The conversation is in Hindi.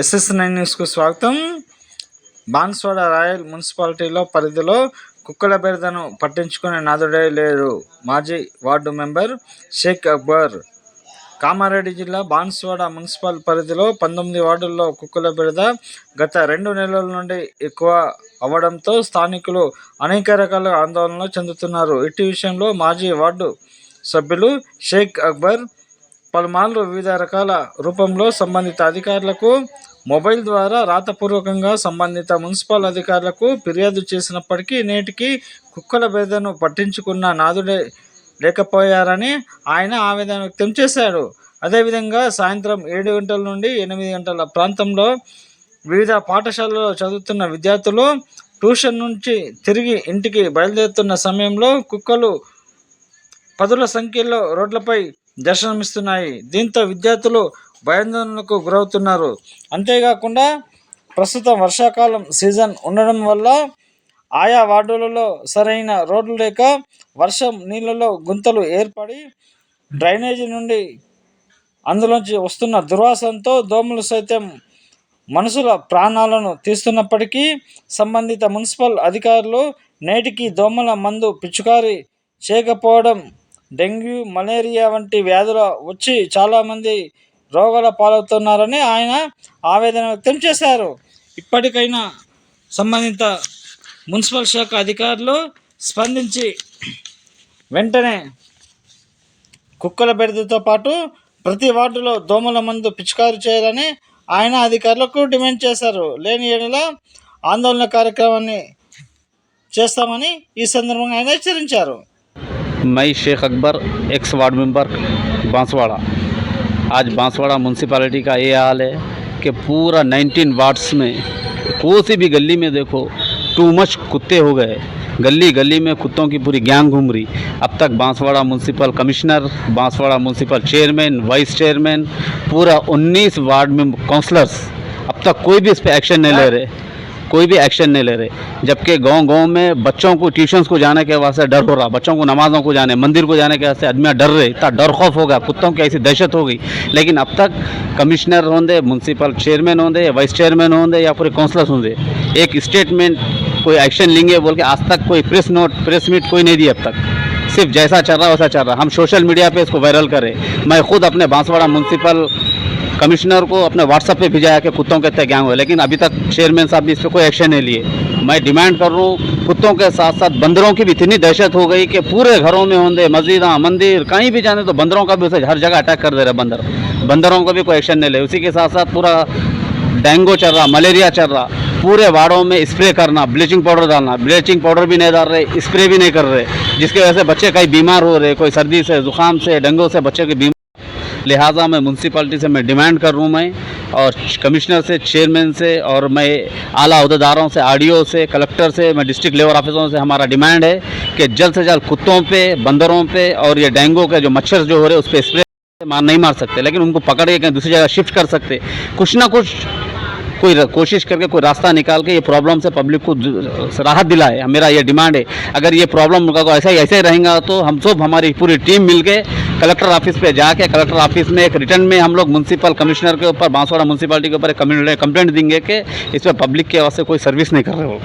ఎస్ఎస్ నైన్ న్యూస్కు స్వాగతం. బాన్స్వాడ రాయల్ మున్సిపాలిటీలో పరిధిలో కుక్కల బెరదను పట్టించుకునే నాదుడే లేరు. మాజీ వార్డు మెంబర్ షేక్ అక్బర్. కామారెడ్డి జిల్లా బాన్స్వాడ మున్సిపల్ పరిధిలో పంతొమ్మిది వార్డుల్లో కుక్కల బెరద గత రెండు నెలల నుండి ఎక్కువ అవ్వడంతో స్థానికులు అనేక రకాల ఆందోళనలు చెందుతున్నారు. ఇటు విషయంలో మాజీ వార్డు సభ్యులు షేక్ అక్బర్ పలుమార్లు వివిధ రకాల రూపంలో సంబంధిత అధికారులకు మొబైల్ ద్వారా రాతపూర్వకంగా సంబంధిత మున్సిపల్ అధికారులకు ఫిర్యాదు చేసినప్పటికీ నేటికి కుక్కల బెదను పట్టించుకున్న నాదుడే లేకపోయారని ఆయన ఆవేదన వ్యక్తం చేశాడు అదేవిధంగా సాయంత్రం ఏడు గంటల నుండి ఎనిమిది గంటల ప్రాంతంలో వివిధ పాఠశాలలో చదువుతున్న విద్యార్థులు ట్యూషన్ నుంచి తిరిగి ఇంటికి బయలుదేరుతున్న సమయంలో కుక్కలు పదుల సంఖ్యలో రోడ్లపై దర్శనమిస్తున్నాయి. దీంతో విద్యార్థులు భయాందోళనకు గురవుతున్నారు. అంతేకాకుండా ప్రస్తుతం వర్షాకాలం సీజన్ ఉండడం వల్ల ఆయా వార్డులలో సరైన రోడ్లు లేక వర్షం నీళ్ళలో గుంతలు ఏర్పడి డ్రైనేజీ నుండి అందులోంచి వస్తున్న దుర్వాసనతో దోమలు సైతం మనుషుల ప్రాణాలను తీస్తున్నప్పటికీ సంబంధిత మున్సిపల్ అధికారులు నేటికి దోమల మందు పిచికారి చేయకపోవడం డెంగ్యూ మలేరియా వంటి వ్యాధులు వచ్చి చాలామంది రోగాల పాలవుతున్నారని ఆయన ఆవేదన వ్యక్తం చేశారు. ఇప్పటికైనా సంబంధిత మున్సిపల్ శాఖ అధికారులు స్పందించి వెంటనే కుక్కల బెడదతో పాటు ప్రతి వార్డులో దోమల మందు పిచికారు చేయాలని ఆయన అధికారులకు డిమాండ్ చేశారు. లేని ఏడల ఆందోళన కార్యక్రమాన్ని చేస్తామని ఈ సందర్భంగా ఆయన హెచ్చరించారు. मैं Sheikh Akbar ex ward member, Banswada. आज बांसवाड़ा म्यूनसिपालिटी का ये हाल है कि पूरा 19 वार्ड्स में कोई सी भी गली में देखो टू मच कुत्ते हो गए। गली गली में कुत्तों की पूरी गैंग घूम रही। अब तक Banswada municipal commissioner Banswada municipal chairman vice chairman पूरा 19 वार्ड में काउंसलर्स अब तक कोई भी इस पर एक्शन नहीं ले रहे। कोई भी एक्शन नहीं ले रहे। जबकि गाँव गाँव में बच्चों को ट्यूशन्स को जाने के वास्ते डर हो रहा, बच्चों को नमाजों को जाने, मंदिर को जाने के वास्ते आदमी डर रहे, इतना डर खौफ हो गया, कुत्तों की ऐसी दहशत हो गई। लेकिन अब तक कमिश्नर होंगे म्यूनसिपल चेयरमैन होंगे वाइस चेयरमैन होंगे या पूरे काउंसलर्स होंगे एक स्टेटमेंट कोई एक्शन लेंगे बोल के आज तक कोई प्रेस नोट प्रेस मीट कोई नहीं दी अब तक। सिर्फ़ जैसा चल रहा वैसा चल रहा। हम सोशल मीडिया पे इसको वायरल करें। मैं खुद अपने बांसवाड़ा म्यूनसिपल कमिश्नर को अपने व्हाट्सएप पे भेजा है कि कुत्तों के इतने गैंग हुए लेकिन अभी तक चेयरमैन साहब ने इस पर कोई एक्शन नहीं लिए मैं डिमांड कर रहा हूँ, कुत्तों के साथ साथ बंदरों की भी इतनी दहशत हो गई कि पूरे घरों में होंगे, मस्जिदा, मंदिर, कहीं भी जाने तो बंदरों का भी उसे हर जगह अटैक कर दे रहे बंदर। बंदरों को भी कोई एक्शन नहीं ले उसी के साथ साथ पूरा डेंगू चल रहा मलेरिया चल रहा। पूरे वार्डों में स्प्रे करना ब्लीचिंग पाउडर डालना। ब्लीचिंग पाउडर भी नहीं डाल रहे स्प्रे भी नहीं कर रहे। जिसकी वजह से बच्चे कहीं बीमार हो रहे, कोई सर्दी से, जुकाम से, डेंगू से बच्चे के बीमार लिहाजा मैं म्यूनसिपाल्टी से मैं डिमांड कर रहा हूँ मैं, और कमिश्नर से चेयरमैन से, और मैं आला अहदेदारों से आरडीओ से कलेक्टर से, मैं डिस्ट्रिक्ट लेवल ऑफिसरों से हमारा डिमांड है कि जल्द से जल्द कुत्तों पे, बंदरों पे, और ये डेंगू के जो मच्छर जो हो रहे उस पर स्प्रे मार नहीं मार सकते, लेकिन उनको पकड़ के कहीं दूसरी जगह शिफ्ट कर सकते। कुछ ना कुछ कोई कोशिश करके कोई रास्ता निकाल के ये प्रॉब्लम से पब्लिक को राहत दिलाए, मेरा ये डिमांड है। अगर ये प्रॉब्लम का ऐसा ही, ऐसे ही रहेगा तो हम सब हमारी पूरी टीम मिलके कलेक्टर ऑफ़िस पे जाके कलेक्टर ऑफ़िस में एक रिटर्न में हम लोग म्यूनसिपल कमिश्नर के ऊपर, बांसवाड़ा म्यूनसिपालिटी के ऊपर एक देंगे कि इस पर पब्लिक के वास्ते कोई सर्विस नहीं कर रहे हो।